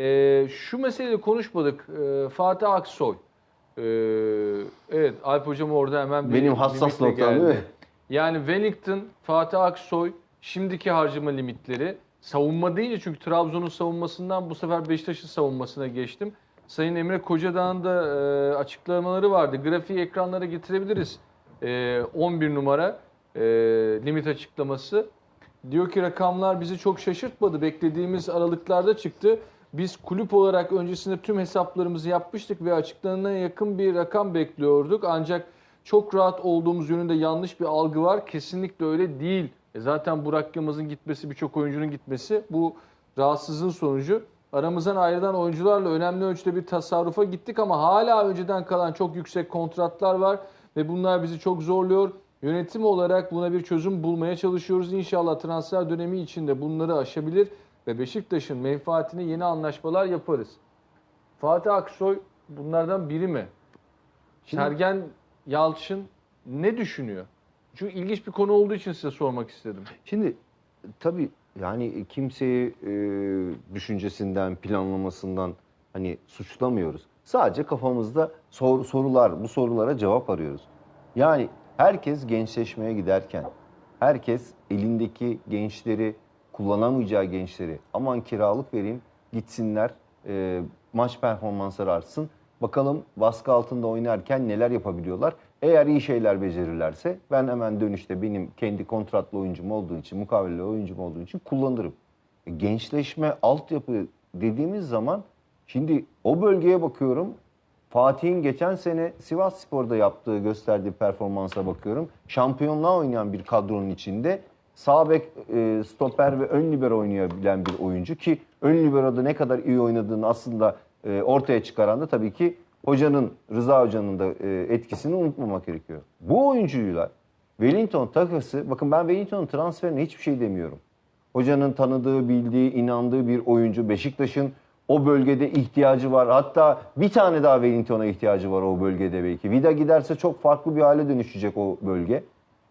Ee, şu meseleyi konuşmadık. Ee, Fatih Aksoy. Ee, evet Alp Hocam orada hemen bir Benim hassas limitle noktam değil mi? Yani Wellington, Fatih Aksoy şimdiki harcama limitleri savunma deyince çünkü Trabzon'un savunmasından bu sefer Beşiktaş'ın savunmasına geçtim. Sayın Emre Kocadağ'ın da e, açıklamaları vardı. Grafiği ekranlara getirebiliriz. E, 11 numara e, limit açıklaması. Diyor ki rakamlar bizi çok şaşırtmadı. Beklediğimiz aralıklarda çıktı. Biz kulüp olarak öncesinde tüm hesaplarımızı yapmıştık ve açıklanana yakın bir rakam bekliyorduk. Ancak çok rahat olduğumuz yönünde yanlış bir algı var. Kesinlikle öyle değil. E zaten Burak Yılmaz'ın gitmesi, birçok oyuncunun gitmesi bu rahatsızlığın sonucu. Aramızdan ayrılan oyuncularla önemli ölçüde bir tasarrufa gittik ama hala önceden kalan çok yüksek kontratlar var ve bunlar bizi çok zorluyor. Yönetim olarak buna bir çözüm bulmaya çalışıyoruz. İnşallah transfer dönemi içinde bunları aşabilir ve Beşiktaş'ın menfaatine yeni anlaşmalar yaparız. Fatih Aksoy bunlardan biri mi? Şimdi- Sergen Yalçın ne düşünüyor? Çünkü ilginç bir konu olduğu için size sormak istedim. Şimdi tabii yani kimseyi e, düşüncesinden, planlamasından hani suçlamıyoruz. Sadece kafamızda sor- sorular, bu sorulara cevap arıyoruz. Yani herkes gençleşmeye giderken, herkes elindeki gençleri, kullanamayacağı gençleri aman kiralık vereyim gitsinler, e, maç performansları artsın. Bakalım baskı altında oynarken neler yapabiliyorlar. Eğer iyi şeyler becerirlerse ben hemen dönüşte benim kendi kontratlı oyuncum olduğu için, mukavelli oyuncum olduğu için kullanırım. E, Gençleşme, altyapı dediğimiz zaman şimdi o bölgeye bakıyorum. Fatih'in geçen sene Sivas Spor'da yaptığı, gösterdiği performansa bakıyorum. Şampiyonluğa oynayan bir kadronun içinde sağ bek, e, stoper ve ön libero oynayabilen bir oyuncu ki ön libero'da ne kadar iyi oynadığını aslında e, ortaya çıkaran da tabii ki hocanın, Rıza Hoca'nın da e, etkisini unutmamak gerekiyor. Bu oyuncuyla Wellington takası, bakın ben Wellington'un transferine hiçbir şey demiyorum. Hocanın tanıdığı, bildiği, inandığı bir oyuncu. Beşiktaş'ın o bölgede ihtiyacı var. Hatta bir tane daha Wellington'a ihtiyacı var o bölgede belki. Vida giderse çok farklı bir hale dönüşecek o bölge.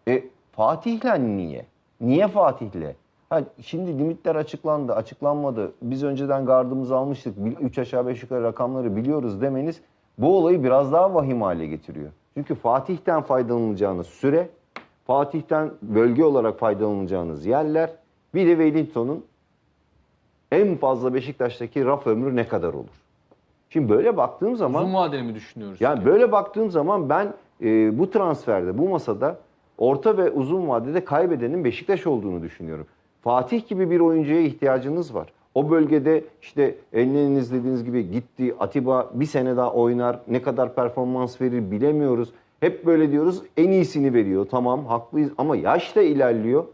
E Fatih'le niye? Niye Fatih'le? Ha, şimdi limitler açıklandı, açıklanmadı. Biz önceden gardımızı almıştık. 3 aşağı 5 yukarı rakamları biliyoruz demeniz bu olayı biraz daha vahim hale getiriyor. Çünkü Fatih'ten faydalanılacağınız süre, Fatih'ten bölge olarak faydalanacağınız yerler, bir de Wellington'un en fazla Beşiktaş'taki raf ömrü ne kadar olur? Şimdi böyle baktığım zaman Uzun vadeli mi düşünüyoruz? yani böyle baktığım zaman ben e, bu transferde, bu masada orta ve uzun vadede kaybedenin Beşiktaş olduğunu düşünüyorum. Fatih gibi bir oyuncuya ihtiyacınız var. O bölgede işte elleriniz dediğiniz gibi gitti. Atiba bir sene daha oynar. Ne kadar performans verir bilemiyoruz. Hep böyle diyoruz en iyisini veriyor. Tamam haklıyız ama yaş da ilerliyor.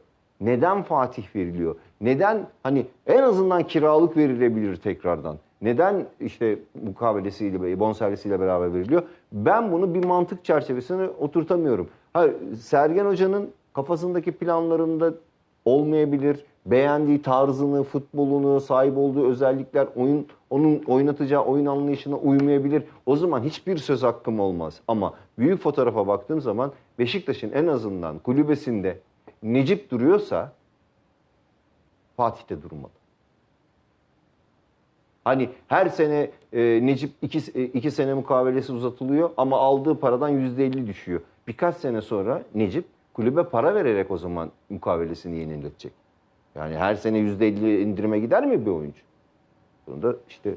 Neden Fatih veriliyor? Neden hani en azından kiralık verilebilir tekrardan? Neden işte mukavelesiyle, bonservisiyle beraber veriliyor? Ben bunu bir mantık çerçevesine oturtamıyorum. Ha, Sergen Hoca'nın kafasındaki planlarında olmayabilir. Beğendiği tarzını, futbolunu, sahip olduğu özellikler, oyun onun oynatacağı oyun anlayışına uymayabilir. O zaman hiçbir söz hakkım olmaz. Ama büyük fotoğrafa baktığım zaman Beşiktaş'ın en azından kulübesinde Necip duruyorsa Fatih de durmalı. Hani her sene e, Necip iki, e, iki sene mukavelesi uzatılıyor ama aldığı paradan yüzde elli düşüyor. Birkaç sene sonra Necip kulübe para vererek o zaman mukavelesini yeniletecek. Yani her sene yüzde elli indirime gider mi bir oyuncu? Bunu da işte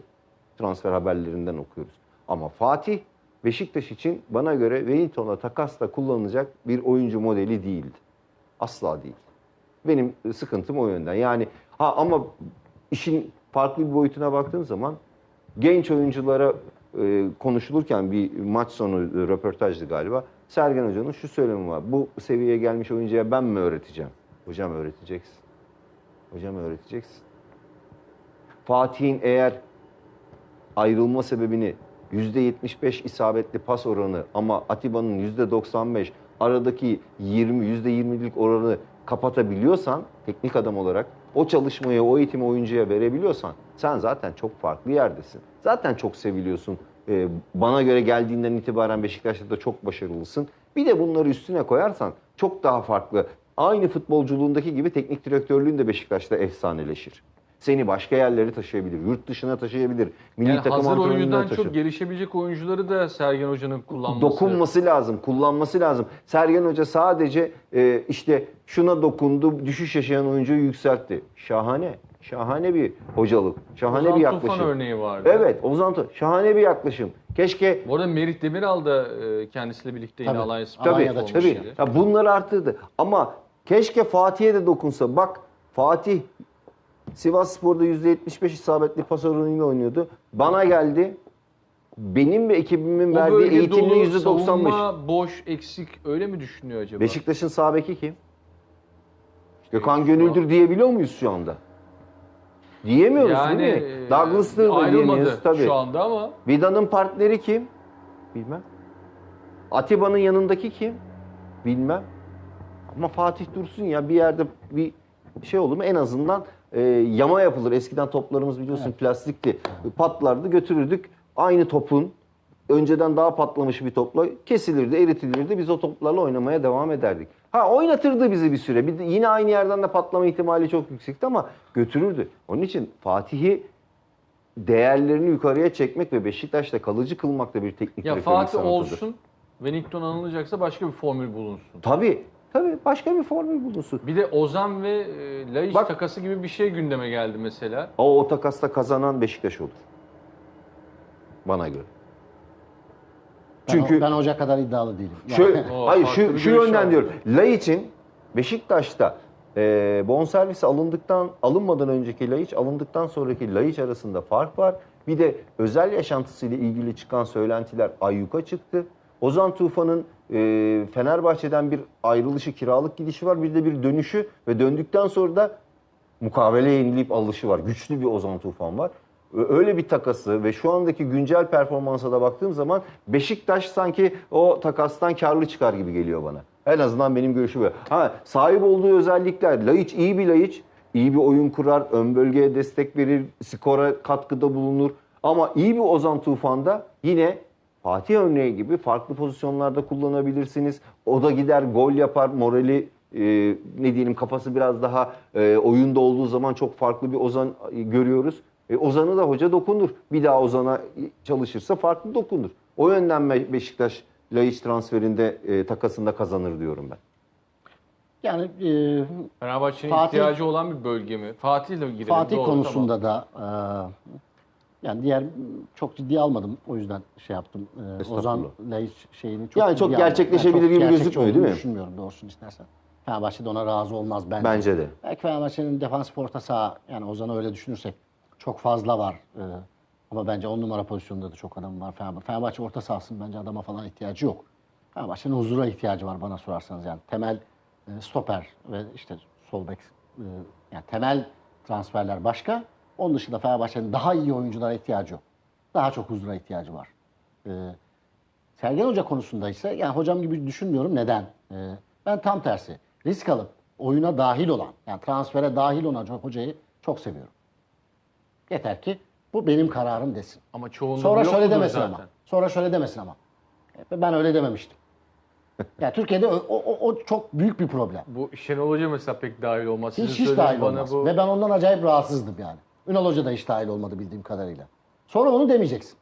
transfer haberlerinden okuyoruz. Ama Fatih Beşiktaş için bana göre Wellington'la takasla kullanılacak bir oyuncu modeli değildi. Asla değil. Benim sıkıntım o yönden. Yani ha ama işin farklı bir boyutuna baktığım zaman genç oyunculara e, konuşulurken bir maç sonu e, röportajdı galiba. Sergen Hoca'nın şu söylemi var. Bu seviyeye gelmiş oyuncuya ben mi öğreteceğim? Hocam öğreteceksin. Hocam öğreteceksin. Fatih'in eğer ayrılma sebebini %75 isabetli pas oranı ama Atiba'nın %95 aradaki 20 %20'lik oranı kapatabiliyorsan teknik adam olarak o çalışmayı o eğitimi oyuncuya verebiliyorsan sen zaten çok farklı yerdesin. Zaten çok seviliyorsun. Ee, bana göre geldiğinden itibaren Beşiktaş'ta da çok başarılısın. Bir de bunları üstüne koyarsan çok daha farklı. Aynı futbolculuğundaki gibi teknik direktörlüğün de Beşiktaş'ta efsaneleşir. Seni başka yerlere taşıyabilir. Yurt dışına taşıyabilir. Milli Yani takım hazır antrenörlüğüne oyuncudan taşır. çok gelişebilecek oyuncuları da Sergen Hoca'nın kullanması. Dokunması lazım, kullanması lazım. Sergen Hoca sadece e, işte şuna dokundu, düşüş yaşayan oyuncuyu yükseltti. Şahane, şahane bir hocalık, şahane Ozan bir Tufan yaklaşım. örneği vardı. Evet, Ozan Tufan, şahane bir yaklaşım. Keşke Bu arada Merih Demiral da e, kendisiyle birlikte yine Tabii. Alliance Tabii, Alanya'da tabii. Ya bunları arttırdı. Ama keşke Fatih'e de dokunsa. Bak Fatih Sivas Spor'da %75 isabetli pas oranıyla oynuyordu. Bana geldi. Benim ve ekibimin verdiği eğitimle dolu, %95. savunma boş, eksik öyle mi düşünüyor acaba? Beşiktaş'ın sağ beki kim? Gökhan Gönüldür diyebiliyor muyuz şu anda? Diyemiyoruz yani değil mi? e, Douglas'ı da ayrılmadı diyemiyoruz tabii. şu anda ama Vida'nın partneri kim? Bilmem. Atiba'nın yanındaki kim? Bilmem. Ama Fatih Dursun ya bir yerde bir şey olur mu? En azından e, yama yapılır. Eskiden toplarımız biliyorsun plastikti. Patlardı götürürdük. Aynı topun önceden daha patlamış bir topla kesilirdi, eritilirdi. Biz o toplarla oynamaya devam ederdik. Ha oynatırdı bizi bir süre. Bir yine aynı yerden de patlama ihtimali çok yüksekti ama götürürdü. Onun için Fatih'i değerlerini yukarıya çekmek ve Beşiktaş'ta kalıcı kılmak da bir teknik ya Fatih sanatıdır. olsun Wellington anılacaksa başka bir formül bulunsun. Tabii. Tabii başka bir formül bulunsun. Bir de Ozan ve e, Laiç Bak- takası gibi bir şey gündeme geldi mesela. O, o takasta kazanan Beşiktaş olur. Bana göre. Ben, Çünkü ben hoca kadar iddialı değilim. Yani- Şöyle, O hayır farklı şu, bir şu görüş yönden var. diyorum. Laiç'in Beşiktaş'ta e, bonservisi alındıktan alınmadan önceki Laiç alındıktan sonraki Laiç arasında fark var. Bir de özel yaşantısıyla ilgili çıkan söylentiler ayyuka çıktı. Ozan Tufan'ın e, Fenerbahçe'den bir ayrılışı, kiralık gidişi var. Bir de bir dönüşü ve döndükten sonra da mukavele yenileyip alışı var. Güçlü bir Ozan Tufan var. Öyle bir takası ve şu andaki güncel performansa da baktığım zaman Beşiktaş sanki o takastan karlı çıkar gibi geliyor bana. En azından benim görüşüm böyle. Ha, sahip olduğu özellikler, Laiç iyi bir Laiç, iyi bir oyun kurar, ön bölgeye destek verir, skora katkıda bulunur. Ama iyi bir Ozan Tufan'da yine Fatih örneği gibi farklı pozisyonlarda kullanabilirsiniz. O da gider gol yapar, morali e, ne diyelim kafası biraz daha e, oyunda olduğu zaman çok farklı bir Ozan e, görüyoruz. E, Ozan'ı da hoca dokunur. Bir daha Ozan'a çalışırsa farklı dokunur. O yönden Be- Beşiktaş Laiç transferinde e, takasında kazanır diyorum ben. Yani e, Fenerbahçe'nin Fatih- ihtiyacı olan bir bölge mi? Fatih'le girelim. Fatih doğru, konusunda da e, yani diğer çok ciddi almadım. O yüzden şey yaptım. E, Estağfurullah. Ozan Laiç şeyini çok Yani çok ciddiye almadım. gerçekleşebilir gibi gerçekçi gözükmüyor, olduğunu değil mi? Düşünmüyorum doğrusunu istersen. Fenerbahçe de ona razı olmaz bence. Bence de. Belki Fenerbahçe'nin defans orta saha yani Ozan'ı öyle düşünürsek çok fazla var. Ee, ama bence on numara pozisyonunda da çok adam var. Fenerbahçe, Fenerbahçe orta sahasının bence adama falan ihtiyacı yok. Fenerbahçe'nin huzura ihtiyacı var bana sorarsanız yani. Temel e, stoper ve işte sol bek e, yani temel transferler başka. Onun dışında Fenerbahçe'nin daha iyi oyunculara ihtiyacı yok. Daha çok huzura ihtiyacı var. Ee, Sergen Hoca konusunda ise yani hocam gibi düşünmüyorum. Neden? Ee, ben tam tersi. Risk alıp oyuna dahil olan, yani transfere dahil olan hocayı çok seviyorum. Yeter ki bu benim kararım desin. Ama çoğunluğu Sonra şöyle demesin zaten? ama. Sonra şöyle demesin ama. E, Ben öyle dememiştim. ya Türkiye'de o, o, o çok büyük bir problem. Bu Şenol Hoca mesela pek dahil olmaz. Sizin Hiç hiç dahil olmaz. Bu... Ve ben ondan acayip rahatsızdım yani. Ünal Hoca da hiç dahil olmadı bildiğim kadarıyla. Sonra onu demeyeceksin.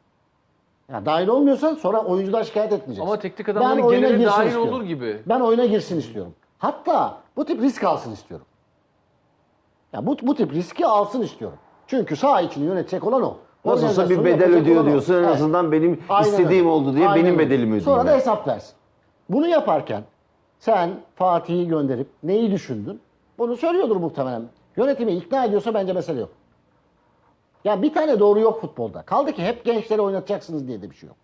Ya dahil olmuyorsan sonra oyuncular şikayet etmeyeceksin. Ama teknik adamların oyuna geneli dahil istiyorum. olur gibi. Ben oyuna girsin istiyorum. Hatta bu tip risk alsın istiyorum. Ya bu, bu tip riski alsın istiyorum. Çünkü sağ içini yönetecek olan o. Nasılsa bir Organizasyonu bedel ödüyor diyorsun. En Evet. azından benim Aynen istediğim öyle. oldu diye Aynen benim bedelimi ödeyeyim. Sonra da hesap versin. Bunu yaparken sen Fatih'i gönderip neyi düşündün? Bunu söylüyordur muhtemelen. Yönetimi ikna ediyorsa bence mesele yok. Ya bir tane doğru yok futbolda. Kaldı ki hep gençleri oynatacaksınız diye de bir şey yok.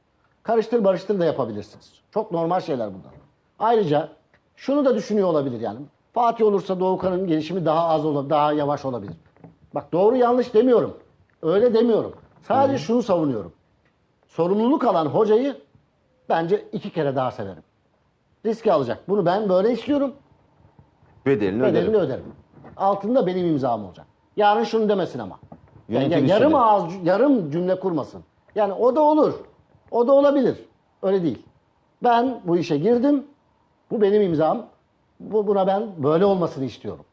Karıştır barıştır da yapabilirsiniz. Çok normal şeyler bunlar. Ayrıca şunu da düşünüyor olabilir yani. Fatih olursa Doğukan'ın gelişimi daha az olabilir, daha yavaş olabilir. Bak doğru yanlış demiyorum. Öyle demiyorum. Sadece şunu savunuyorum. Sorumluluk alan hocayı bence iki kere daha severim. Riski alacak. Bunu ben böyle istiyorum. Bedelini Bedelini öderim. öderim. Altında benim imzam olacak. Yarın şunu demesin ama. Yani yarım istedi. ağız, yarım cümle kurmasın. Yani o da olur. O da olabilir. Öyle değil. Ben bu işe girdim. Bu benim imzam. Bu, buna ben böyle olmasını istiyorum.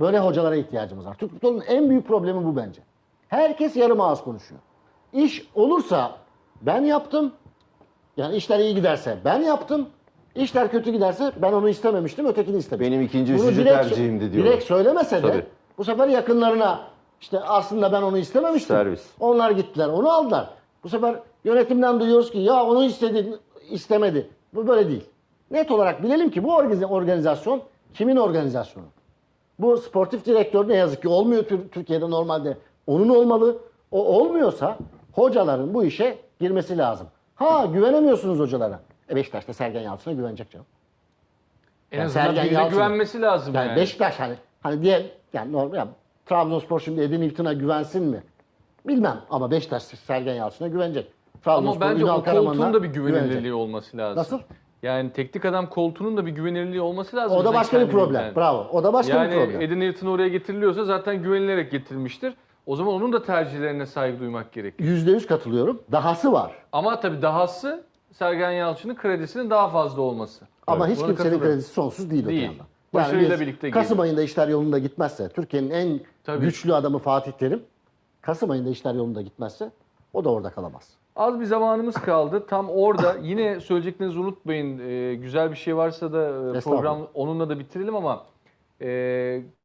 Böyle hocalara ihtiyacımız var. Türk futbolunun en büyük problemi bu bence. Herkes yarım ağız konuşuyor. İş olursa ben yaptım. Yani işler iyi giderse ben yaptım. İşler kötü giderse ben onu istememiştim, ötekini istemiştim. Benim ikinci, Bunu üçüncü direkt- tercihimdi diyorlar. Direkt söylemese de Tabii. bu sefer yakınlarına işte aslında ben onu istememiştim. Servis. Onlar gittiler, onu aldılar. Bu sefer yönetimden duyuyoruz ki ya onu istedi, istemedi. Bu böyle değil. Net olarak bilelim ki bu organiz- organizasyon kimin organizasyonu? Bu sportif direktör ne yazık ki olmuyor Tür- Türkiye'de normalde. Onun olmalı. O olmuyorsa hocaların bu işe girmesi lazım. Ha güvenemiyorsunuz hocalara. E Beşiktaş'ta Sergen Yalçın'a güvenecek canım. En Yani azından Sergen birine güvenmesi lazım Yani, yani. Beşiktaş hani hani diye yani normal ya, Trabzonspor şimdi Edin İftin'a güvensin mi? Bilmem ama Beşiktaş Sergen Yalçın'a güvenecek. Ama Trabzonspor bence Ünal o koltuğun da bir güvenilirliği güvenecek. olması lazım. Nasıl? Yani teknik adam koltuğunun da bir güvenilirliği olması lazım. O da başka bir problem. Bravo. O da başka yani bir problem. Edin Ayrton oraya getiriliyorsa zaten güvenilerek getirilmiştir. O zaman onun da tercihlerine saygı duymak gerekiyor. %100 katılıyorum. Dahası var. Ama tabii dahası Sergen Yalçın'ın kredisinin daha fazla olması. Ama Evet, hiç buna kimsenin kredisi sonsuz değil, Değil. öte yandan. Başarıyla biz birlikte Kasım geliyor. ayında işler yolunda gitmezse, Türkiye'nin en Tabii. güçlü adamı Fatih Terim, Kasım ayında işler yolunda gitmezse o da orada kalamaz. Az bir zamanımız kaldı. Tam orada yine söyleyeceklerinizi unutmayın. Ee, güzel bir şey varsa da e, program onunla da bitirelim ama e,